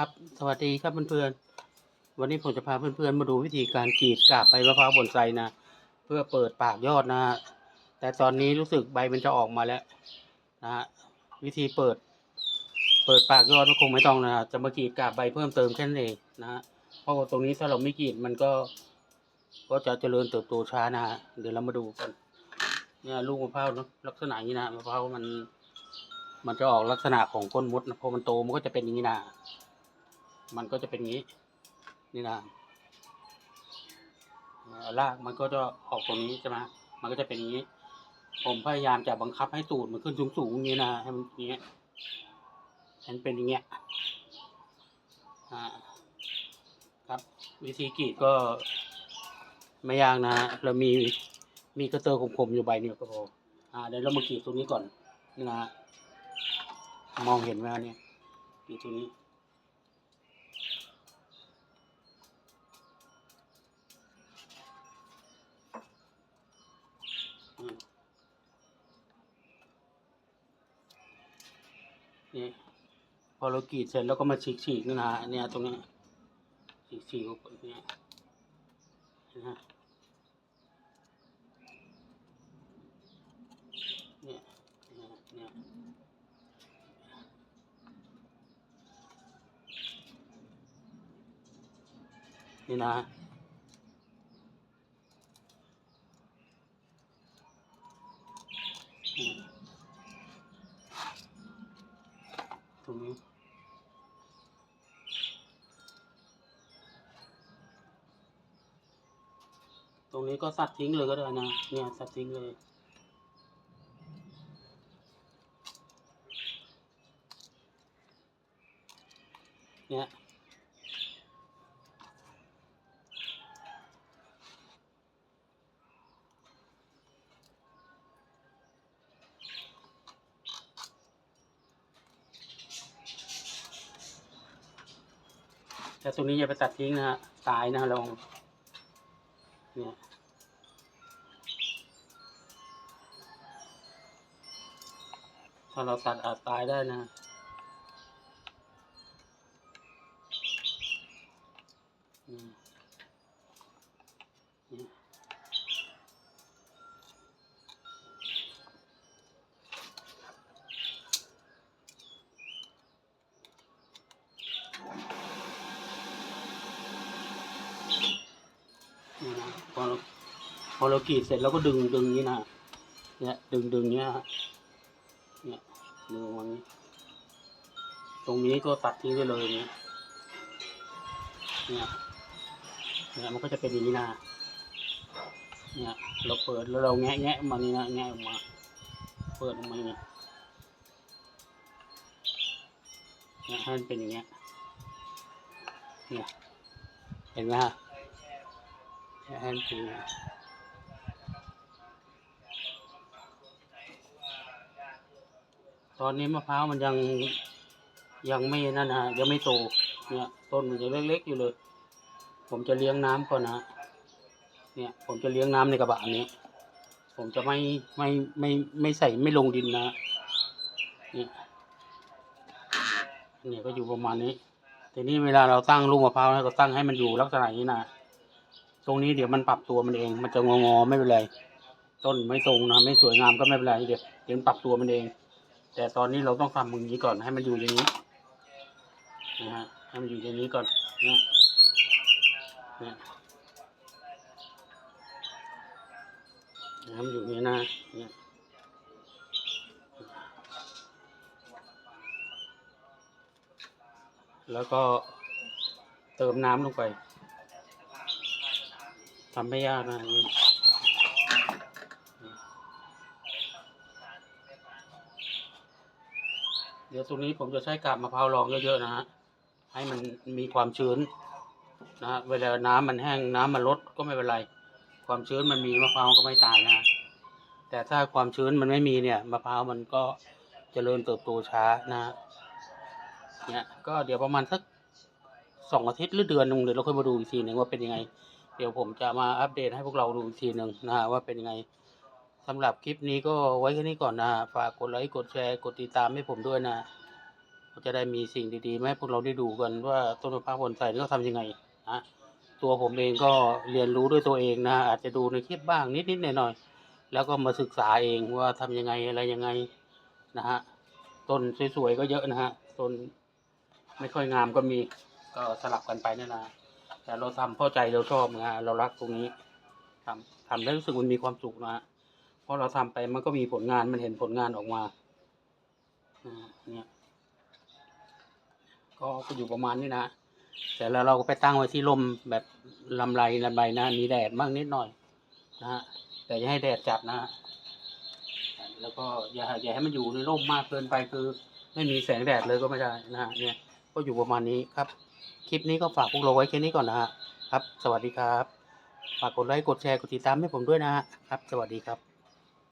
ครับ สวัสดีครับเพื่อนๆ วันนี้ผมจะพาเพื่อนๆมาดูวิธีการกรีดกาบใบมะพร้าวบนไทรนะ เพื่อเปิดปากยอดนะฮะ แต่ตอนนี้รู้สึกใบมันจะออกมาแล้วนะฮะ วิธีเปิด เปิดปากยอดก็คงไม่ต้องนะฮะจะมากรีดกาบใบเพิ่มเติมแค่นั้นเองนะฮะ เพราะว่าตรงนี้ถ้าเราไม่กรีดมันก็ ก็จะเจริญเติบโตช้านะฮะ เดี๋ยวเรามาดูกัน เนี่ยลูกมะพร้าวนะลักษณะนี้นะมะพร้าวมันมันจะออกลักษณะของก้นมดนะพอมันโตมันก็จะเป็นอย่างนี้นะ มันก็จะเป็นงี้ นี่นะรากมันก็จะออกตรงนี้ใช่ไหมมันก็จะเป็นงี้ ผมพยายามจะบังคับให้ตูดมันขึ้นสูงสูงๆอย่างนี้นะให้มันอย่างเงี้ยให้มันเป็นอย่างเงี้ยครับวิธีกรีดก็ไม่ยากนะเรามีมีกระเตอร์คมๆอยู่ใบเดียวก็พออ่าเดี๋ยวเรามากรีดตรงนี้ก่อนนี่นะมองเห็นไหมเนี่ยกรีดตรงนี้ พอเรากรีดเสร็จแล้วก็มาฉีกฉีกนะฮะเนี่ยตรงนี้ฉีกฉีกๆเนี่ยนะฮะเนี่ยเนี่ยนี่นะตรงนี้ ตรงนี้ก็สัดทิ้งเลยก็ได้นะ เนี่ยสัดทิ้งเลย เนี่ยแต่ตรงนี้อย่าไปตัดทิ้งนะฮะตายนะลอง ถ้าเราตัดอาจตายได้นะ อเราพอเรากรีดเสร็จเราก็ดึงดึงนี้นะเนี่ยดึงดึงเนี้ยเนี่ยดึงมันนี้ตรงนี้ก็ตัดทิ้งไปเลยเนี้เนี่ยเนี่ยมันก็จะเป็นอย่างนี้นะเนี่ยเราเปิดแล้วเราแงะแงะมานี่นะแงะออกมา เปิดออกมาเนี่ยเนี่ยให้มันเป็นอย่างเงี้ยเนี่ยเห็นไหมฮะ ฮันเป็นอย่างเงี้ยตอนนี้มะพร้าวมันยังยังไม่นั่นฮะยังไม่โตเนี่ยต้นมันยังเล็กๆอยู่เลย ผมจะเลี้ยงน้ำก่อนนะเนี่ยผมจะเลี้ยงน้ำในกระบะอันนี้ ผมจะไม่ไม่ไม่ไม่ใส่ไม่ลงดินนะเนี่ยเนี่ยก็อยู่ประมาณนี้ทีนี้เวลาเราตั้งลูกมะพร้าวนะก็ตั้งให้มันอยู่ลักษณะนี้นะ รงนี้เดี๋ยวมันปรับตัวมันเอง มันจะงองอๆไม่เป็นไร ต้นไม่ตรงนะไม่สวยงามก็ไม่เป็นไรเดี๋ยวเดี๋ยวมันปรับตัวมันเอง แต่ตอนนี้เราต้องทำมือนี้ก่อนให้มันอยู่อย่างนี้นะฮะให้มันอยู่อย่างนี้ก่อนเนี่ยเนี่ยให้มันอยู่งนี้นะเนี่ยแล้วก็เติมน้ำลงไป ทำไม่ยากนะเดี๋ยวตรงนี้ผมจะใช้กาบมะพร้าวรองเยอะๆนะฮะ ให้มันมีความชื้นนะฮะเวลาน้ำมันแห้งน้ำมันลดก็ไม่เป็นไร ความชื้นมันมีมะพร้าวก็ไม่ตายนะ แต่ถ้าความชื้นมันไม่มีเนี่ยมะพร้าวมันก็เจริญเติบโตช้านะเนี่ยก็เดี๋ยวประมาณสักสองอาทิตย์หรือเดือนนึงเดี๋ยวเราค่อยมาดูอีกทีหนึ่งว่าเป็นยังไง เดี๋ยวผมจะมาอัปเดตให้พวกเราดูอีกทีหนึ่งนะฮะว่าเป็นยังไงสำหรับคลิปนี้ก็ไว้แค่นี้ก่อนนะฮะฝากกดไลค์กดแชร์กดติดตามให้ผมด้วยนะจะได้มีสิ่งดีๆมาให้พวกเราได้ดูกันว่าต้นมะพร้าวบอนไซนี่เขาทำยังไงนะตัวผมเองก็เรียนรู้ด้วยตัวเองนะอาจจะดูในคลิปบ้างนิดๆหน่อยๆแล้วก็มาศึกษาเองว่าทำยังไงอะไรยังไงนะฮะต้นสวยๆก็เยอะนะฮะต้นไม่ค่อยงามก็มีก็สลับกันไปนี่นะ แต่เราทำเพราใจเราชอบนะฮะเรารักตรงนี้ทำทำแล้วรู้สึกมันมีความสุขนะฮะเพราะเราทำไปมันก็มีผลงานมันเห็นผลงานออกมาอ่าเนี่ยก็อยู่ประมาณนี้นะแต่แล้วเราก็ไปตั้งไว้ที่ร่มแบบลำไรลำไรนะมีแดดบ้างนิดหน่อยนะฮะแต่อย่าให้แดดจัดนะฮะแล้วก็อย่าอย่าให้มันอยู่ในร่มมากเกินไปคือ ไม่มีแสงแดดเลยก็ไม่ได้นะฮะเนี่ย ก็อยู่ประมาณนี้ครับ คลิปนี้ก็ฝากพวกเราไว้แค่นี้ก่อนนะฮะครับ สวัสดีครับ ฝากกดไลค์ กดแชร์ กดติดตามให้ผมด้วยนะฮะครับ สวัสดีครับ